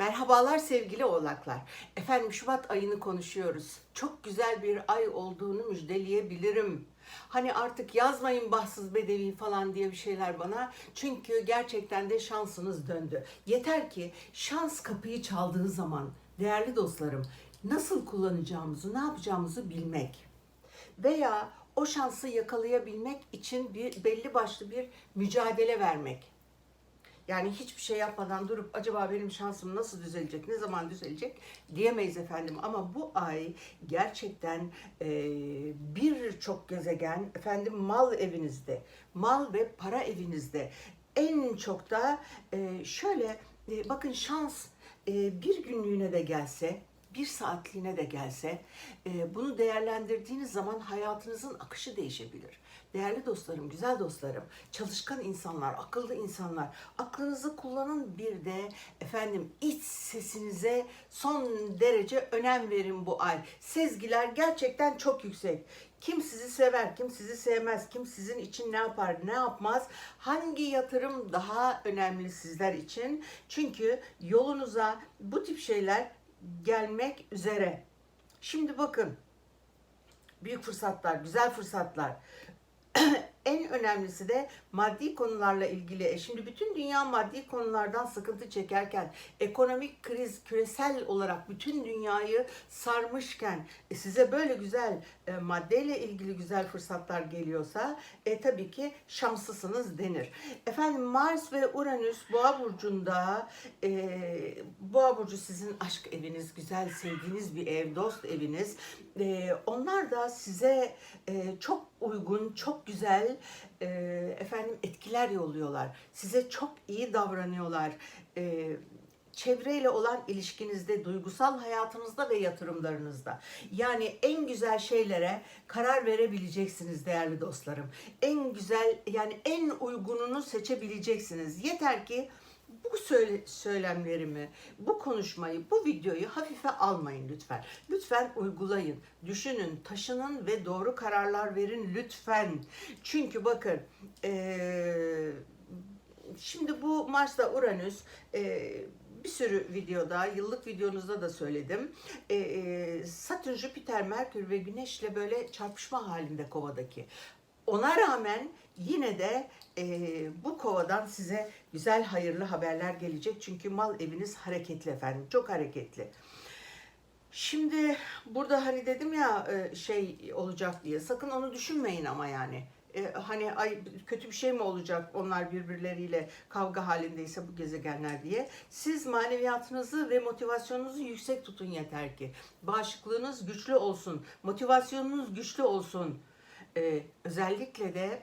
Merhabalar sevgili oğlaklar. Efendim Şubat ayını konuşuyoruz. Çok güzel bir ay olduğunu müjdeleyebilirim. Hani artık yazmayın bahtsız bedevi falan diye bir şeyler bana. Çünkü gerçekten de şansınız döndü. Yeter ki şans kapıyı çaldığı zaman değerli dostlarım nasıl kullanacağımızı, ne yapacağımızı bilmek veya o şansı yakalayabilmek için bir belli başlı bir mücadele vermek. Yani hiçbir şey yapmadan durup acaba benim şansım nasıl düzelecek, ne zaman düzelecek diyemeyiz efendim. Ama bu ay gerçekten e, birçok gezegen efendim mal evinizde, mal ve para evinizde. En çok da e, şöyle e, bakın şans e, bir günlüğüne de gelse, bir saatliğine de gelse e, bunu değerlendirdiğiniz zaman hayatınızın akışı değişebilir. Değerli dostlarım, güzel dostlarım, çalışkan insanlar, akıllı insanlar, aklınızı kullanın bir de efendim iç sesinize son derece önem verin bu ay. Sezgiler gerçekten çok yüksek. Kim sizi sever, kim sizi sevmez, kim sizin için ne yapar, ne yapmaz, hangi yatırım daha önemli sizler için? Çünkü yolunuza bu tip şeyler gelmek üzere. Şimdi bakın, büyük fırsatlar, güzel fırsatlar. en önemlisi de maddi konularla ilgili. E Şimdi bütün dünya maddi konulardan sıkıntı çekerken, ekonomik kriz küresel olarak bütün dünyayı sarmışken e size böyle güzel e, maddeyle ilgili güzel fırsatlar geliyorsa e, tabii ki şanslısınız denir. Efendim Mars ve Uranüs Boğa burcunda e, Boğa burcu sizin aşk eviniz, güzel sevdiğiniz bir ev, dost eviniz. E, onlar da size e, çok uygun, çok güzel e, efendim etkiler yolluyorlar. Size çok iyi davranıyorlar. E, çevreyle olan ilişkinizde, duygusal hayatınızda ve yatırımlarınızda. Yani en güzel şeylere karar verebileceksiniz değerli dostlarım. En güzel yani en uygununu seçebileceksiniz. Yeter ki bu söyle, söylemlerimi, bu konuşmayı, bu videoyu hafife almayın lütfen. Lütfen uygulayın, düşünün, taşının ve doğru kararlar verin lütfen. Çünkü bakın, eee, şimdi bu Mars'la Uranüs eee, bir sürü videoda, yıllık videonuzda da söyledim. Ee, e, Satürn, Jüpiter, Merkür ve Güneş'le böyle çarpışma halinde kovadaki. Ona rağmen yine de e, bu kovadan size güzel hayırlı haberler gelecek. Çünkü mal eviniz hareketli efendim. Çok hareketli. Şimdi burada hani dedim ya e, şey olacak diye. Sakın onu düşünmeyin ama yani. E, hani ay kötü bir şey mi olacak onlar birbirleriyle kavga halindeyse bu gezegenler diye. Siz maneviyatınızı ve motivasyonunuzu yüksek tutun yeter ki. Bağışıklığınız güçlü olsun. Motivasyonunuz güçlü olsun. E, özellikle de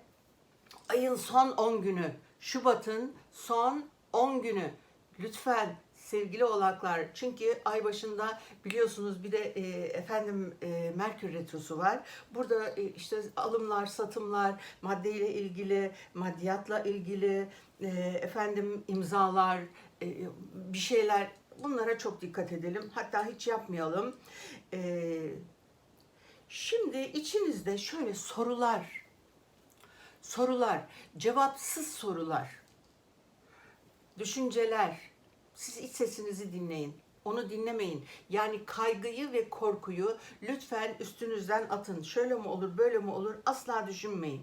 ayın son 10 günü, Şubat'ın son 10 günü. Lütfen sevgili oğlaklar çünkü ay başında biliyorsunuz bir de e, efendim e, Merkür retrosu var. Burada e, işte alımlar, satımlar, maddeyle ilgili, maddiyatla ilgili e, efendim imzalar, e, bir şeyler bunlara çok dikkat edelim. Hatta hiç yapmayalım. E, şimdi içinizde şöyle sorular sorular, cevapsız sorular, düşünceler. Siz iç sesinizi dinleyin. Onu dinlemeyin. Yani kaygıyı ve korkuyu lütfen üstünüzden atın. Şöyle mi olur, böyle mi olur asla düşünmeyin.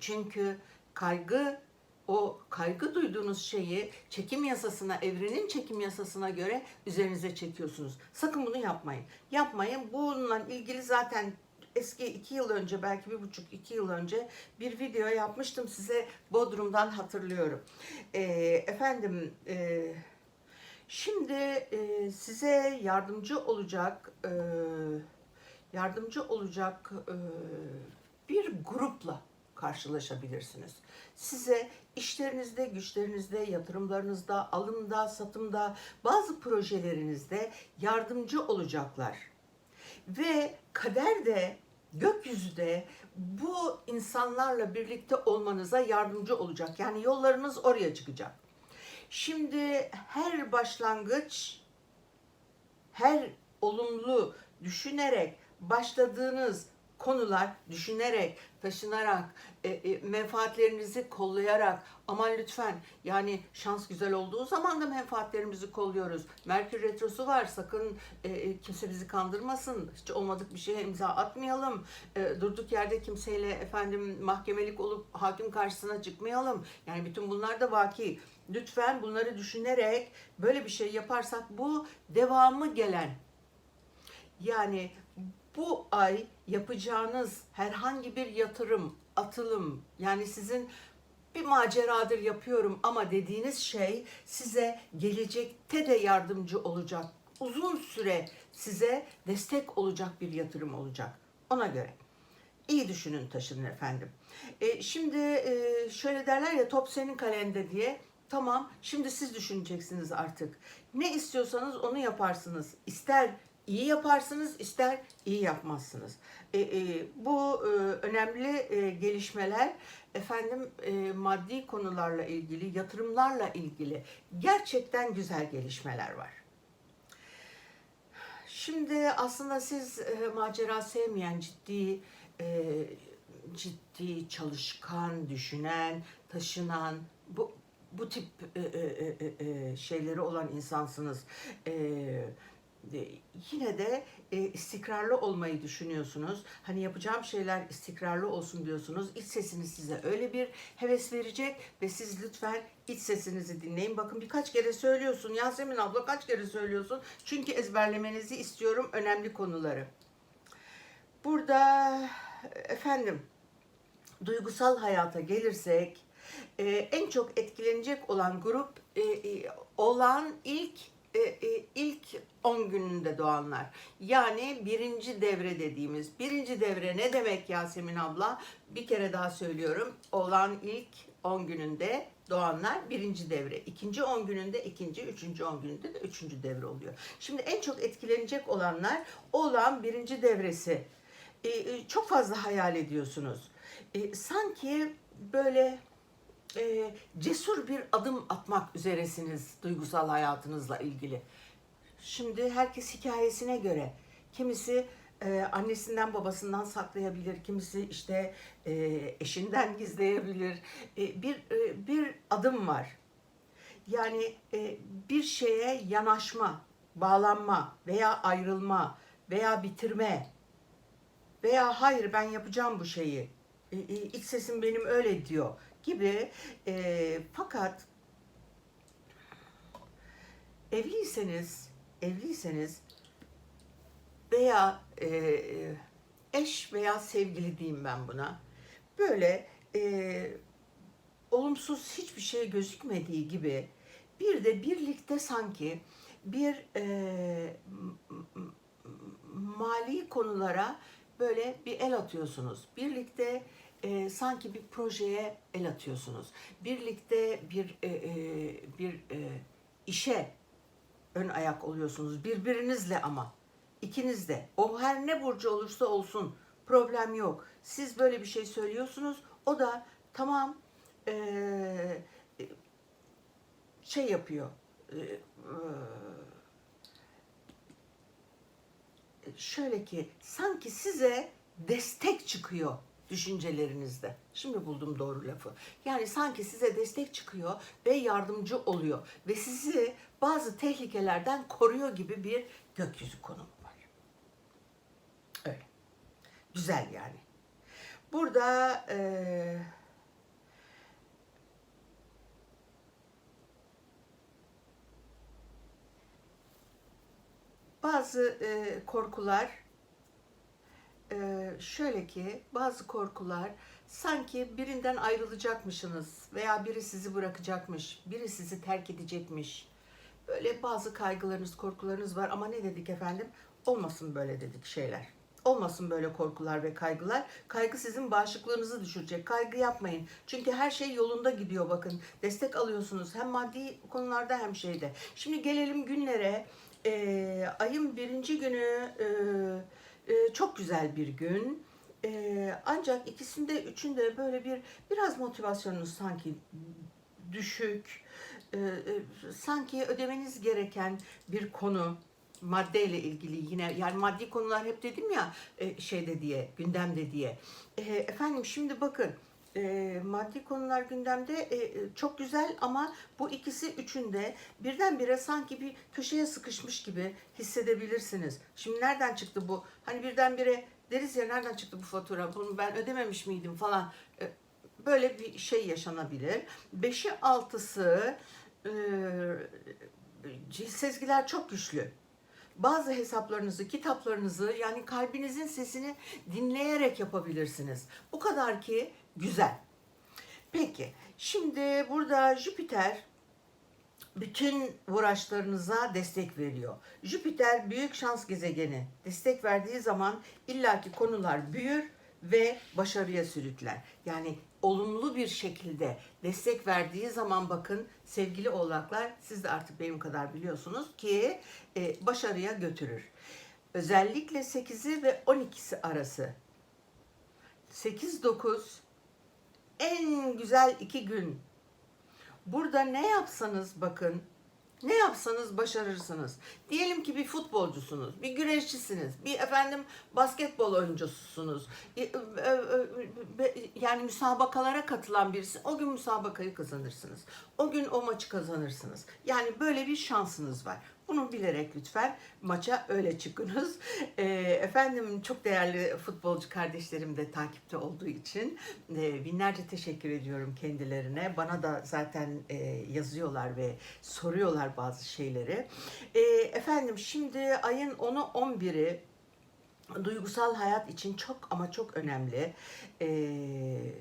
Çünkü kaygı o kaygı duyduğunuz şeyi çekim yasasına, evrenin çekim yasasına göre üzerinize çekiyorsunuz. Sakın bunu yapmayın. Yapmayın. Bununla ilgili zaten eski iki yıl önce belki bir buçuk iki yıl önce bir video yapmıştım size Bodrum'dan hatırlıyorum. Ee, efendim e, şimdi e, size yardımcı olacak e, yardımcı olacak e, bir grupla karşılaşabilirsiniz. Size işlerinizde, güçlerinizde, yatırımlarınızda, alımda, satımda, bazı projelerinizde yardımcı olacaklar. Ve kader de gökyüzü bu insanlarla birlikte olmanıza yardımcı olacak. Yani yollarınız oraya çıkacak. Şimdi her başlangıç, her olumlu düşünerek başladığınız konular düşünerek, taşınarak, e, e, menfaatlerinizi kollayarak aman lütfen yani şans güzel olduğu zaman da menfaatlerimizi kolluyoruz. Merkür Retrosu var sakın e, e, kimse bizi kandırmasın. Hiç olmadık bir şeye imza atmayalım. E, durduk yerde kimseyle efendim mahkemelik olup hakim karşısına çıkmayalım. Yani bütün bunlar da vaki. Lütfen bunları düşünerek böyle bir şey yaparsak bu devamı gelen yani bu ay yapacağınız herhangi bir yatırım, atılım yani sizin bir maceradır yapıyorum ama dediğiniz şey size gelecekte de yardımcı olacak. Uzun süre size destek olacak bir yatırım olacak. Ona göre. İyi düşünün taşının efendim. E, şimdi e, şöyle derler ya top senin kalende diye. Tamam şimdi siz düşüneceksiniz artık. Ne istiyorsanız onu yaparsınız. İster iyi yaparsınız ister iyi yapmazsınız. E, e, bu e, önemli e, gelişmeler efendim e, maddi konularla ilgili, yatırımlarla ilgili gerçekten güzel gelişmeler var. Şimdi aslında siz e, macera sevmeyen ciddi e, ciddi çalışkan, düşünen, taşınan bu bu tip e, e, e, e, şeyleri olan insansınız. E, yine de e, istikrarlı olmayı düşünüyorsunuz. Hani yapacağım şeyler istikrarlı olsun diyorsunuz. İç sesiniz size öyle bir heves verecek ve siz lütfen iç sesinizi dinleyin. Bakın birkaç kere söylüyorsun. Yasemin abla kaç kere söylüyorsun? Çünkü ezberlemenizi istiyorum önemli konuları. Burada efendim duygusal hayata gelirsek e, en çok etkilenecek olan grup e, e, olan ilk e, e, ilk 10 gününde doğanlar. Yani birinci devre dediğimiz. Birinci devre ne demek Yasemin abla? Bir kere daha söylüyorum. Olan ilk 10 gününde doğanlar birinci devre. İkinci 10 gününde ikinci, üçüncü 10 gününde de üçüncü devre oluyor. Şimdi en çok etkilenecek olanlar olan birinci devresi. E, e, çok fazla hayal ediyorsunuz. E, sanki böyle e, cesur bir adım atmak üzeresiniz duygusal hayatınızla ilgili. Şimdi herkes hikayesine göre. Kimisi e, annesinden babasından saklayabilir, kimisi işte e, eşinden gizleyebilir. E, bir e, bir adım var. Yani e, bir şeye yanaşma, bağlanma veya ayrılma veya bitirme veya hayır ben yapacağım bu şeyi. E, e, sesim benim öyle diyor gibi. E, fakat evliyseniz, evliyseniz veya e, eş veya sevgili diyeyim ben buna. Böyle e, olumsuz hiçbir şey gözükmediği gibi bir de birlikte sanki bir e, mali konulara böyle bir el atıyorsunuz. Birlikte e, sanki bir projeye el atıyorsunuz. Birlikte bir e, e, bir e, işe ön ayak oluyorsunuz birbirinizle ama ikiniz de o her ne burcu olursa olsun problem yok. Siz böyle bir şey söylüyorsunuz o da tamam eee, şey yapıyor. eee, şöyle ki sanki size destek çıkıyor düşüncelerinizde. Şimdi buldum doğru lafı. Yani sanki size destek çıkıyor ve yardımcı oluyor ve sizi bazı tehlikelerden koruyor gibi bir gökyüzü konumu var. Öyle. Güzel yani. Burada eee bazı e, korkular e, şöyle ki bazı korkular sanki birinden ayrılacakmışsınız veya biri sizi bırakacakmış, biri sizi terk edecekmiş. Böyle bazı kaygılarınız, korkularınız var ama ne dedik efendim? Olmasın böyle dedik şeyler. Olmasın böyle korkular ve kaygılar. Kaygı sizin bağışıklığınızı düşürecek. Kaygı yapmayın. Çünkü her şey yolunda gidiyor bakın. Destek alıyorsunuz hem maddi konularda hem şeyde. Şimdi gelelim günlere. Ee, ayın birinci günü e, e, çok güzel bir gün. E, ancak ikisinde üçünde böyle bir biraz motivasyonunuz sanki düşük. E, e, sanki ödemeniz gereken bir konu maddeyle ilgili yine yani maddi konular hep dedim ya e, şeyde diye gündemde diye. E, efendim şimdi bakın e, maddi konular gündemde e, e, çok güzel ama bu ikisi üçünde birdenbire sanki bir köşeye sıkışmış gibi hissedebilirsiniz. Şimdi nereden çıktı bu? Hani birdenbire deriz ya nereden çıktı bu fatura? Bunu ben ödememiş miydim falan. E, böyle bir şey yaşanabilir. Beşi altısı e, sezgiler çok güçlü. Bazı hesaplarınızı, kitaplarınızı yani kalbinizin sesini dinleyerek yapabilirsiniz. Bu kadar ki güzel. Peki, şimdi burada Jüpiter bütün uğraşlarınıza destek veriyor. Jüpiter büyük şans gezegeni. Destek verdiği zaman illaki konular büyür ve başarıya sürükler. Yani olumlu bir şekilde destek verdiği zaman bakın sevgili oğlaklar siz de artık benim kadar biliyorsunuz ki e, başarıya götürür. Özellikle 8'i ve 12'si arası. 8-9 en güzel iki gün. Burada ne yapsanız bakın ne yapsanız başarırsınız. Diyelim ki bir futbolcusunuz, bir güreşçisiniz, bir efendim basketbol oyuncususunuz. e, e, e, Yani müsabakalara katılan birisi o gün müsabakayı kazanırsınız. O gün o maçı kazanırsınız. Yani böyle bir şansınız var. Bunu bilerek lütfen maça öyle çıkınız. E, efendim çok değerli futbolcu kardeşlerim de takipte olduğu için e, binlerce teşekkür ediyorum kendilerine. Bana da zaten e, yazıyorlar ve soruyorlar bazı şeyleri. E, efendim şimdi ayın 10'u 11'i duygusal hayat için çok ama çok önemli. Ee,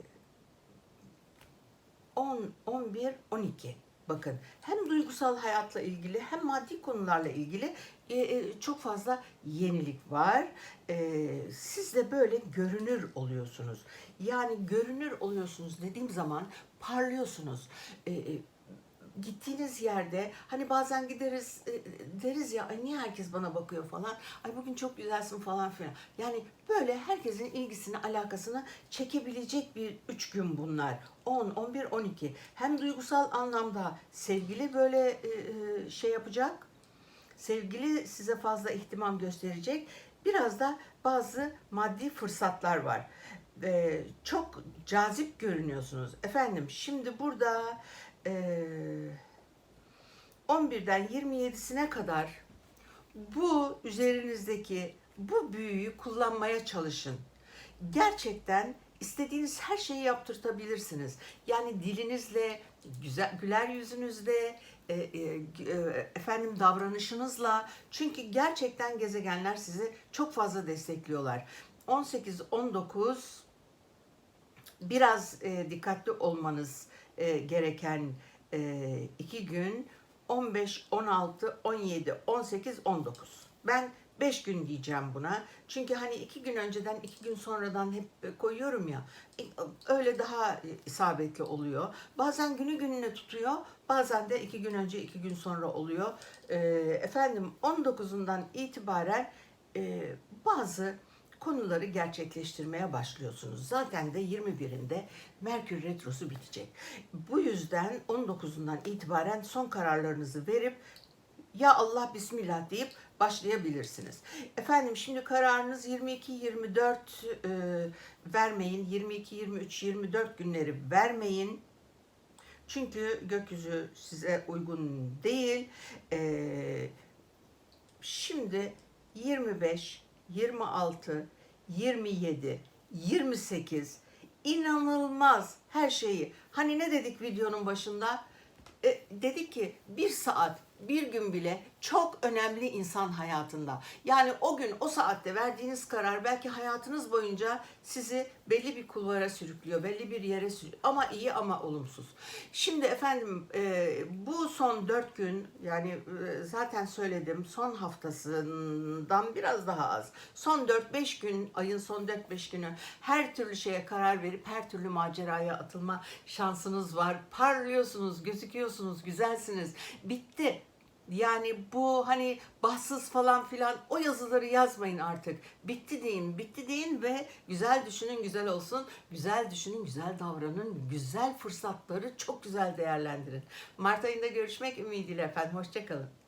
10, 11, 12. Bakın hem duygusal hayatla ilgili hem maddi konularla ilgili e, e, çok fazla yenilik var. E, siz de böyle görünür oluyorsunuz. Yani görünür oluyorsunuz dediğim zaman parlıyorsunuz. E, e, gittiğiniz yerde hani bazen gideriz e, deriz ya niye herkes bana bakıyor? falan. Ay bugün çok güzelsin. falan filan. Yani böyle herkesin ilgisini alakasını çekebilecek bir üç gün bunlar. 10 11 12 hem duygusal anlamda sevgili böyle e, e, şey yapacak sevgili size fazla ihtimam gösterecek. Biraz da bazı maddi fırsatlar var. E, çok cazip görünüyorsunuz. Efendim şimdi burada e, 11'den 27'sine kadar bu üzerinizdeki bu büyüyü kullanmaya çalışın. Gerçekten istediğiniz her şeyi yaptırtabilirsiniz. Yani dilinizle, güzel güler yüzünüzle, e, e, e, efendim davranışınızla. Çünkü gerçekten gezegenler sizi çok fazla destekliyorlar. 18 19 biraz e, dikkatli olmanız e, gereken e, iki gün 15, 16, 17, 18, 19. Ben 5 gün diyeceğim buna. Çünkü hani iki gün önceden, iki gün sonradan hep e, koyuyorum ya. e, Öyle daha isabetli oluyor. Bazen günü gününe tutuyor. Bazen de iki gün önce, iki gün sonra oluyor. E, efendim 19'undan itibaren e, bazı konuları gerçekleştirmeye başlıyorsunuz. Zaten de 21'inde Merkür Retrosu bitecek. Bu yüzden 19'undan itibaren son kararlarınızı verip ya Allah Bismillah deyip başlayabilirsiniz. Efendim şimdi kararınız 22-24 e, vermeyin. 22-23-24 günleri vermeyin. Çünkü gökyüzü size uygun değil. E, şimdi 25, 26, 27, 28 inanılmaz her şeyi. Hani ne dedik videonun başında? E, dedik ki bir saat bir gün bile çok önemli insan hayatında. Yani o gün o saatte verdiğiniz karar belki hayatınız boyunca sizi belli bir kulvara sürüklüyor, belli bir yere sürüklüyor. Ama iyi ama olumsuz. Şimdi efendim e, bu son dört gün yani e, zaten söyledim son haftasından biraz daha az. Son 4-5 gün ayın son 4-5 günü her türlü şeye karar verip her türlü maceraya atılma şansınız var. Parlıyorsunuz, gözüküyorsunuz, güzelsiniz. Bitti. Yani bu hani bahtsız falan filan o yazıları yazmayın artık. Bitti deyin, bitti deyin ve güzel düşünün, güzel olsun. Güzel düşünün, güzel davranın. Güzel fırsatları çok güzel değerlendirin. Mart ayında görüşmek ümidiyle efendim. Hoşçakalın.